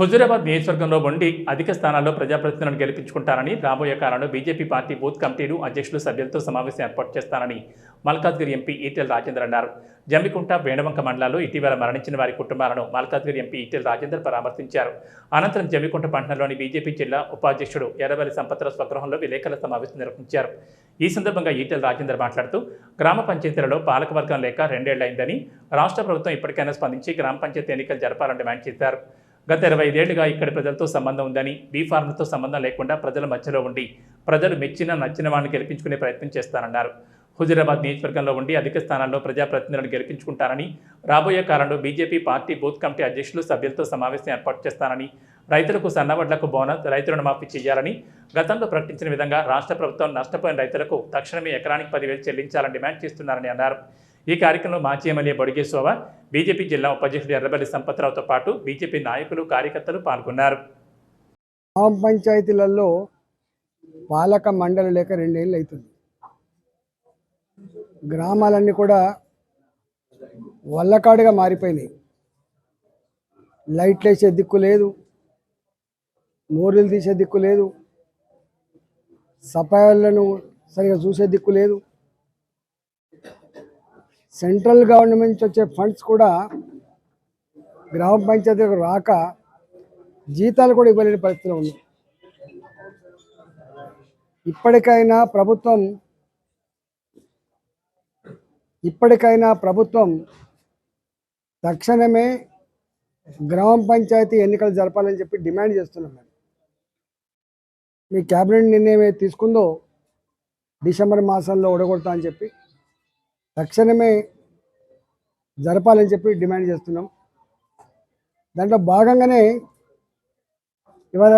హుజూరాబాద్ నియోజకవర్గంలో ఉండి అధిక స్థానాల్లో ప్రజాప్రతినిధులను గెలిపించుకుంటారని రాబోయే కాలంలో బీజేపీ పార్టీ బూత్ కమిటీలు అధ్యక్షులు సభ్యులతో సమావేశం ఏర్పాటు చేస్తానని మల్కాజ్గిరి ఎంపీ ఈటెల రాజేందర్ అన్నారు. జమ్మికుంట వేణవంక మండలాల్లో ఇటీవల మరణించిన వారి కుటుంబాలను మల్కాజ్గిరి ఎంపీ ఈటెల రాజేందర్ పరామర్శించారు. అనంతరం జమ్మికుంట పట్టణంలోని బీజేపీ జిల్లా ఉపాధ్యక్షుడు ఎర్రవల్లి సంపత్రావు స్వగృహంలో విలేకరుల సమావేశం నిర్వహించారు. ఈ సందర్భంగా ఈటెల రాజేందర్ మాట్లాడుతూ గ్రామ పంచాయతీలలో పాలకవర్గం లేక రెండేళ్ళైందని రాష్ట్ర ప్రభుత్వం ఇప్పటికైనా స్పందించి గ్రామ పంచాయతీ ఎన్నికలు జరపాలని డిమాండ్ చేశారు. గత ఇరవై ఐదేళ్ళుగా ఇక్కడి ప్రజలతో సంబంధం ఉందని బీఫార్మ్లతో సంబంధం లేకుండా ప్రజల మధ్యలో ఉండి ప్రజలు మెచ్చిన నచ్చిన వాళ్ళని గెలిపించుకునే ప్రయత్నం చేస్తానన్నారు. హుజూరాబాద్ నియోజకవర్గంలో ఉండి అధిక స్థానాల్లో ప్రజాప్రతినిధులను గెలిపించుకుంటారని రాబోయే కాలంలో బీజేపీ పార్టీ బూత్ కమిటీ అధ్యక్షులు సభ్యులతో సమావేశం ఏర్పాటు చేస్తానని రైతులకు సన్నవడ్లకు బోనస్ రైతు రుణమాఫీ చేయాలని గతంలో ప్రకటించిన విధంగా రాష్ట్ర ప్రభుత్వం నష్టపోయిన రైతులకు తక్షణమే ఎకరానికి పదివేలు చెల్లించాలని డిమాండ్ చేస్తున్నారని అన్నారు. ఈ కార్యక్రమంలో మాజీ ఎమ్మెల్యే బొడిగేశ్వర బీజేపీ జిల్లా ఉపాధ్యక్షుడు ఎర్రబల్లి సంపత్రావుతో పాటు బీజేపీ నాయకులు కార్యకర్తలు పాల్గొన్నారు. గ్రామ పంచాయతీలలో పాలక మండలి లేక రెండేళ్ళు అవుతుంది. గ్రామాలన్నీ కూడా వల్లకాడుగా మారిపోయినాయి. లైట్లు వేసే దిక్కు లేదు. మోరీలు తీసే దిక్కు లేదు. సపాయాలను సరిగా చూసే దిక్కు లేదు. సెంట్రల్ గవర్నమెంట్ నుంచి వచ్చే ఫండ్స్ కూడా గ్రామ పంచాయతీలకు రాక జీతాలు కూడా ఇవ్వలేని పరిస్థితిలో ఉంది. ఇప్పటికైనా ప్రభుత్వం ఇప్పటికైనా ప్రభుత్వం తక్షణమే గ్రామ పంచాయతీ ఎన్నికలు జరపాలని చెప్పి డిమాండ్ చేస్తున్నాం మేము. మీ క్యాబినెట్ నిర్ణయం ఏది తీసుకుందో డిసెంబర్ మాసంలో ఓడగొడతా అని చెప్పి తక్షణమే జరపాలని చెప్పి డిమాండ్ చేస్తున్నాం. దాంట్లో భాగంగానే ఇవాళ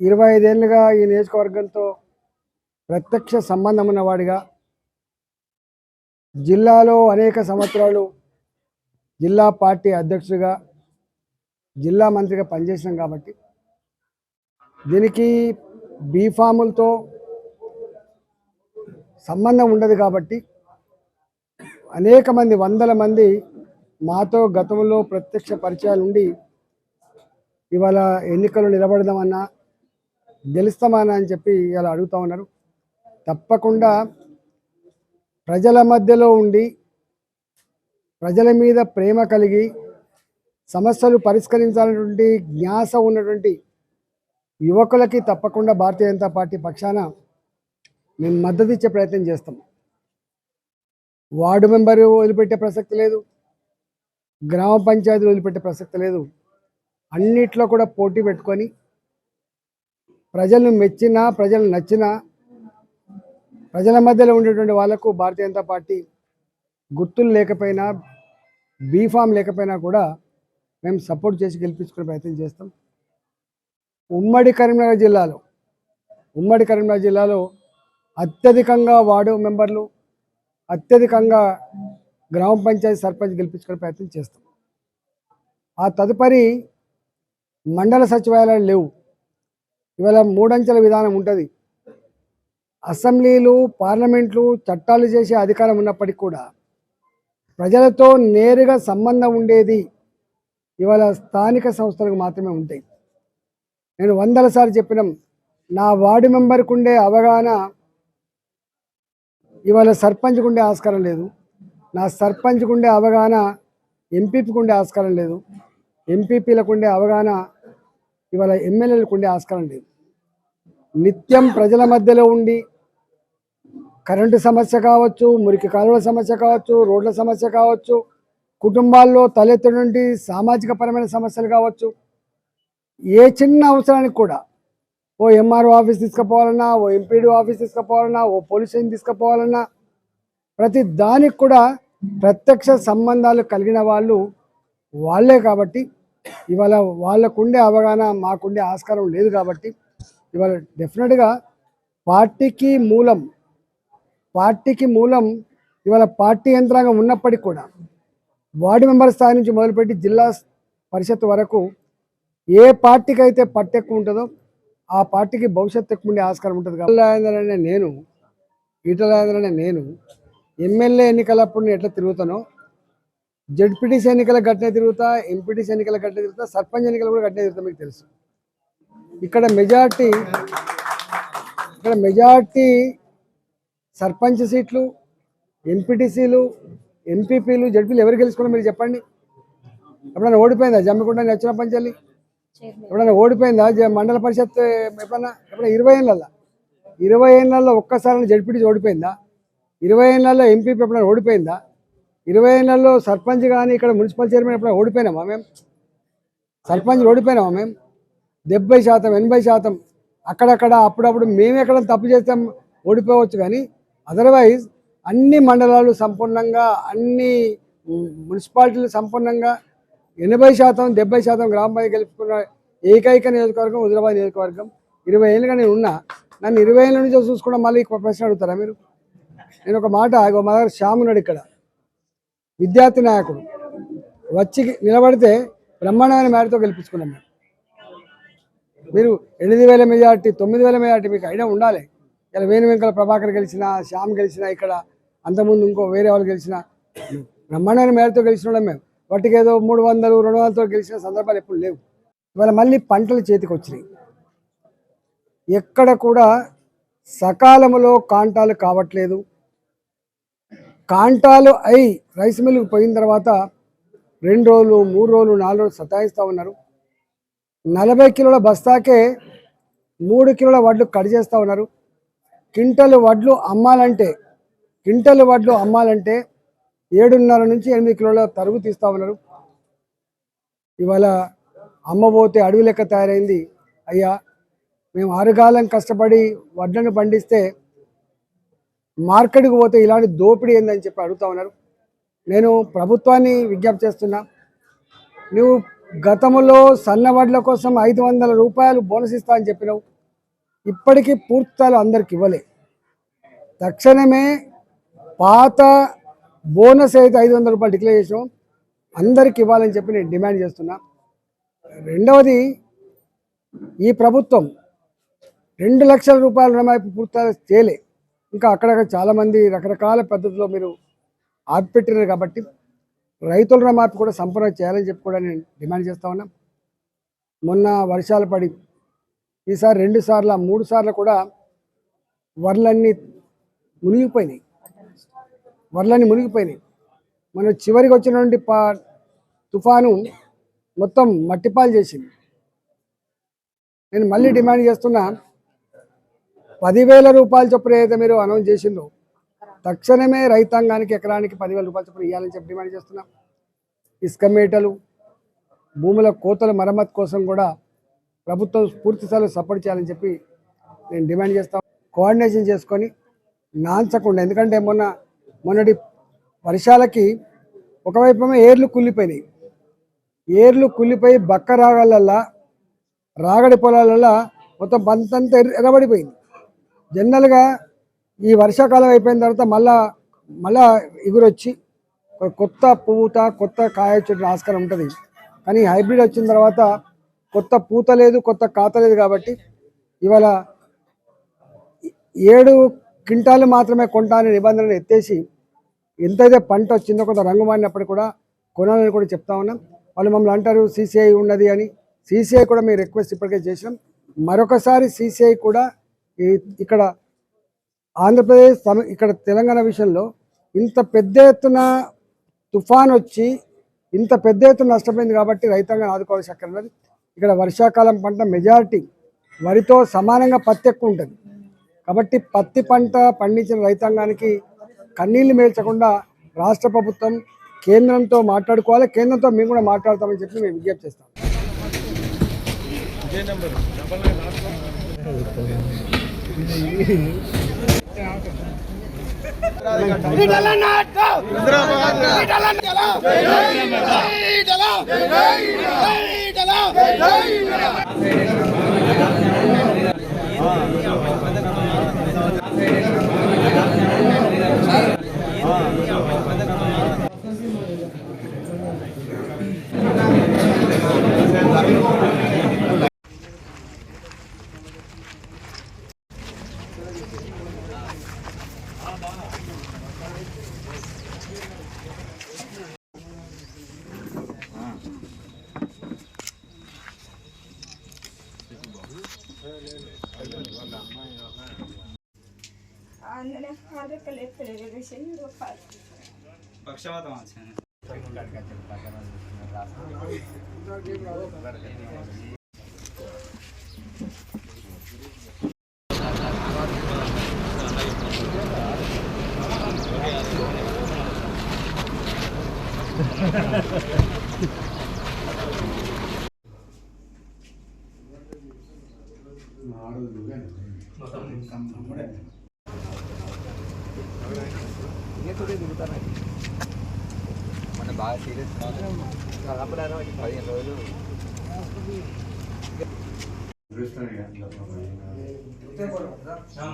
ఇరవై ఐదేళ్ళుగా ఈ నియోజకవర్గంతో ప్రత్యక్ష సంబంధం ఉన్నవాడిగా జిల్లాలో అనేక సంవత్సరాలు జిల్లా పార్టీ అధ్యక్షుడిగా జిల్లా మంత్రిగా పనిచేసినాం కాబట్టి దీనికి బీఫాములతో సంబంధం ఉండదు కాబట్టి అనేక మంది వందల మంది మాతో గతంలో ప్రత్యక్ష పరిచయాలు ఉండి ఇవాళ ఎన్నికలు నిలబడదామన్నా గెలుస్తామన్నా అని చెప్పి ఇలా అడుగుతా ఉన్నారు. తప్పకుండా ప్రజల మధ్యలో ఉండి ప్రజల మీద ప్రేమ కలిగి సమస్యలు పరిష్కరించాలన్నటువంటి జ్ఞాస ఉన్నటువంటి యువకులకి తప్పకుండా భారతీయ జనతా పార్టీ పక్షాన మేము మద్దతు ఇచ్చే ప్రయత్నం చేస్తాము వార్డు మెంబరు వదిలిపెట్టే ప్రసక్తి లేదు. గ్రామ పంచాయతీలు వదిలిపెట్టే ప్రసక్తి లేదు. అన్నిట్లో కూడా పోటీ పెట్టుకొని ప్రజలను మెచ్చినా ప్రజలు నచ్చినా ప్రజల మధ్యలో ఉండేటువంటి వాళ్ళకు భారతీయ జనతా పార్టీ గుర్తులు లేకపోయినా బీఫామ్ లేకపోయినా కూడా మేము సపోర్ట్ చేసి గెలిపించుకునే ప్రయత్నం చేస్తాం. ఉమ్మడి కరీంనగర్ జిల్లాలో ఉమ్మడి కరీంనగర్ జిల్లాలో అత్యధికంగా వార్డు మెంబర్లు అత్యధికంగా గ్రామ పంచాయతీ సర్పంచ్ గెలిపించుకునే ప్రయత్నం చేస్తాం. ఆ తదుపరి మండల సచివాలయాలు లేవు. ఇవాళ మూడంచెల విధానం ఉంటుంది. అసెంబ్లీలు పార్లమెంట్లు చట్టాలు చేసే అధికారం ఉన్నప్పటికీ కూడా ప్రజలతో నేరుగా సంబంధం ఉండేది ఇవాళ స్థానిక సంస్థలకు మాత్రమే ఉంటాయి. నేను వందల సార్లు చెప్పినాం నా వార్డు మెంబర్కు ఉండే అవగాహన ఇవాళ సర్పంచ్కి ఉండే ఆస్కారం లేదు. నా సర్పంచ్కి ఉండే అవగాహన ఎంపీపీకి ఉండే ఆస్కారం లేదు. ఎంపీపీలకు ఉండే అవగాహన ఇవాళ ఎమ్మెల్యేలకు ఉండే ఆస్కారం లేదు. నిత్యం ప్రజల మధ్యలో ఉండి కరెంటు సమస్య కావచ్చు మురికి కాలువల సమస్య కావచ్చు రోడ్ల సమస్య కావచ్చు కుటుంబాల్లో తలెత్తినటువంటి సామాజిక పరమైన సమస్యలు కావచ్చు ఏ చిన్న అవసరానికి కూడా ఓ ఎంఆర్ఓ ఆఫీస్ తీసుకుపోవాలన్నా ఓ ఎంపీడీ ఆఫీస్ తీసుకుపోవాలన్నా ఓ పోలీస్ స్టేషన్ తీసుకుపోవాలన్నా ప్రతి దానికి కూడా ప్రత్యక్ష సంబంధాలు కలిగిన వాళ్ళు వాళ్ళే కాబట్టి ఇవాళ వాళ్ళకుండే అవగాహన మాకుండే ఆస్కారం లేదు కాబట్టి ఇవాళ డెఫినెట్గా పార్టీకి మూలం పార్టీకి మూలం ఇవాళ పార్టీ యంత్రాంగం ఉన్నప్పటికీ కూడా వార్డు మెంబర్ స్థాయి నుంచి మొదలుపెట్టి జిల్లా పరిషత్ వరకు ఏ పార్టీకి అయితే పట్టెక్కు ఉంటుందో ఆ పార్టీకి భవిష్యత్తు ఎక్కువ ఉండే ఆస్కారం ఉంటుంది కాబట్టి. నేను ఈటల నేను ఎమ్మెల్యే ఎన్నికలప్పుడు నేను ఎట్లా తిరుగుతానో జడ్పీటీసీ ఎన్నికల గట్టిన తిరుగుతా ఎంపీటీసీ ఎన్నికల గట్టిన తిరుగుతా సర్పంచ్ ఎన్నికలు కూడా గట్టిన తిరుగుతా మీకు తెలుసు. ఇక్కడ మెజార్టీ ఇక్కడ మెజార్టీ సర్పంచ్ సీట్లు ఎంపీటీసీలు ఎంపీపీలు జడ్పీలు ఎవరు గెలుచుకున్నా మీరు చెప్పండి. ఎప్పుడైనా ఓడిపోయిందా? జమ్మికుండా నచ్చిన పంచాలి. ఎప్పుడైనా ఓడిపోయిందా? మండల పరిషత్ ఎప్పుడన్నా ఎప్పుడైనా ఇరవై ఏళ్ళల్లో ఇరవై ఏళ్ళల్లో ఒక్కసారి జడ్పీటీసీ ఓడిపోయిందా? ఇరవై ఏళ్ళల్లో ఎంపీపీ ఎప్పుడైనా ఓడిపోయిందా? ఇరవై ఏళ్ళల్లో సర్పంచ్ కానీ ఇక్కడ మున్సిపల్ చైర్మన్ ఎప్పుడైనా ఓడిపోయినామా మేము సర్పంచ్ ఓడిపోయినామా మేము డెబ్బై శాతం ఎనభై శాతం అక్కడక్కడ అప్పుడప్పుడు మేము ఎక్కడ తప్పు చేస్తాం ఓడిపోవచ్చు కానీ అదర్వైజ్ అన్ని మండలాలు సంపూర్ణంగా అన్ని మున్సిపాలిటీలు సంపూర్ణంగా ఎనభై శాతం డెబ్బై శాతం గ్రామ పంచాయతీ గెలుపుకున్న ఏకైక నియోజకవర్గం హుజరాబాద్ నియోజకవర్గం. ఇరవై ఏళ్ళుగా నేను ఉన్నా. నన్ను ఇరవై ఏళ్ళ నుంచి చూసుకోవడం మళ్ళీ ప్రశ్న అడుగుతారా మీరు? నేను ఒక మాట మా దగ్గర శ్యామ్ ఉన్నాడు ఇక్కడ. విద్యార్థి నాయకుడు. వచ్చి నిలబడితే బ్రహ్మాండమైన మేరతో గెలిపించుకున్నాం మేము. మీరు ఎనిమిది వేల మెజార్టీ తొమ్మిది వేల మెజార్టీ మీకు ఐడియా ఉండాలి. ఇలా వేణు వెంకల ప్రభాకర్ గెలిచిన శ్యామ్ గెలిచిన ఇక్కడ అంతకుముందు ఇంకో వేరే వాళ్ళు గెలిచిన బ్రహ్మాండమైన మేరతో గెలిచిన వాళ్ళం మేము. వాటికి ఏదో మూడు వందలు రెండు వందలతో గెలిచిన సందర్భాలు ఎప్పుడు లేవు. ఇవాళ మళ్ళీ పంటలు చేతికి వచ్చినాయి ఎక్కడ కూడా సకాలంలో కాంటాలు కావట్లేదు. కాంటాలు అయి రైస్ మిల్లుకు పోయిన తర్వాత రెండు రోజులు మూడు రోజులు నాలుగు రోజులు సతాయిస్తూ ఉన్నారు. నలభై కిలోల బస్తాకే మూడు కిలోల వడ్లు కట్ చేస్తూ ఉన్నారు. క్వింటల్ వడ్లు అమ్మాలంటే క్వింటల్ వడ్లు అమ్మాలంటే ఏడున్నర నుంచి ఎనిమిది కిలోల తరుగు తీస్తూ ఉన్నారు. ఇవాళ అమ్మబోతే అడవి లెక్క తయారైంది. అయ్యా మేము ఆరుగాలం కష్టపడి వడ్లను పండిస్తే మార్కెట్కి పోతే ఇలాంటి దోపిడీ ఏందని చెప్పి అడుగుతా ఉన్నారు. నేను ప్రభుత్వాన్ని విజ్ఞప్తి చేస్తున్నా. నువ్వు గతంలో సన్న వడ్ల కోసం ఐదు వందల రూపాయలు బోనస్ ఇస్తా అని చెప్పినావు. ఇప్పటికీ పూర్తాలు అందరికి ఇవ్వలే. తక్షణమే పాత బోనస్ అయితే ఐదు వందల రూపాయలు డిక్లేర్ చేసాం అందరికి ఇవ్వాలని చెప్పి నేను డిమాండ్ చేస్తున్నా. రెండవది ఈ ప్రభుత్వం రెండు లక్షల రూపాయల రుణమాఫీ పూర్తి చేయలే. ఇంకా అక్కడక్కడ చాలామంది రకరకాల పద్ధతిలో మీరు ఆపిపెట్టినారు కాబట్టి రైతుల రుణమాఫీ కూడా సంపూర్ణ చేయాలని చెప్పి కూడా నేను డిమాండ్ చేస్తా ఉన్నా. మొన్న వర్షాలు పడి ఈసారి రెండు సార్లు మూడు సార్లు కూడా వరలన్నీ మునిగిపోయినాయి. వరలన్నీ మునిగిపోయినాయి. మన చివరికి వచ్చినటువంటి పా తుఫాను మొత్తం మట్టిపాలు చేసింది. నేను మళ్ళీ డిమాండ్ చేస్తున్నా పదివేల రూపాయల చొప్పున ఏదైతే మీరు అనౌన్స్ చేసిందో తక్షణమే రైతాంగానికి ఎకరానికి పదివేల రూపాయల చొప్పున ఇవ్వాలని చెప్పి డిమాండ్ చేస్తున్నాం. ఇసుక మేటలు భూముల కోతల మరమ్మతు కోసం కూడా ప్రభుత్వం స్ఫూర్తి సపోర్ట్ చేయాలని చెప్పి నేను డిమాండ్ చేస్తాను కోఆర్డినేషన్ చేసుకొని నాంచకుండా ఎందుకంటే మొన్న మొన్నటి వర్షాలకి ఒకవైపు ఏర్లు కుళ్ళిపోయినాయి. ఏర్లు కుళ్ళిపోయి బక్క రాగాలల్లా రాగడి పొలాలల్లా మొత్తం పంతంతా ఎర్ర- ఎర్రబడిపోయింది. జనరల్గా ఈ వర్షాకాలం అయిపోయిన తర్వాత మళ్ళా మళ్ళా ఎగురొచ్చి కొత్త పూత కొత్త కాయ చెట్టు ఆస్కారం ఉంటుంది. కానీ హైబ్రిడ్ వచ్చిన తర్వాత కొత్త పూత లేదు కొత్త కాత లేదు కాబట్టి ఇవాళ ఏడు క్వింటాలు మాత్రమే కొంటా అనే నిబంధనలు ఎత్తేసి ఎంతైతే పంట వచ్చిందో కొంత రంగు మారినప్పుడు కూడా కొనాలని కూడా చెప్తా ఉన్నాం. వాళ్ళు మమ్మల్ని అంటారు సీసీఐ ఉన్నది అని. సీసీఐ కూడా మేము రిక్వెస్ట్ ఇప్పటికే చేసినాం మరొకసారి సీసీఐ కూడా ఇక్కడ ఆంధ్రప్రదేశ్ ఇక్కడ తెలంగాణ విషయంలో ఇంత పెద్ద ఎత్తున తుఫాన్ వచ్చి ఇంత పెద్ద ఎత్తున నష్టపోయింది కాబట్టి రైతాంగం ఆదుకోవాల్సి అక్కర్లేదు ఇక్కడ వర్షాకాలం పంట మెజారిటీ వరితో సమానంగా పత్తి ఎక్కువ ఉంటుంది. కాబట్టి పత్తి పంట పండించిన రైతాంగానికి కన్నీళ్ళు మేల్చకుండా రాష్ట్ర ప్రభుత్వం కేంద్రంతో మాట్లాడుకోవాలి. కేంద్రంతో మేము కూడా మాట్లాడతామని చెప్పి మేము విజ్ఞప్తి చేస్తాం. हमारे कलेक्ट करेगा कैसे नहीं रोक पाते बख्शवा तो वहाँ से మన బాగా సీరియస్ పదిహేను రోజులు ఆ,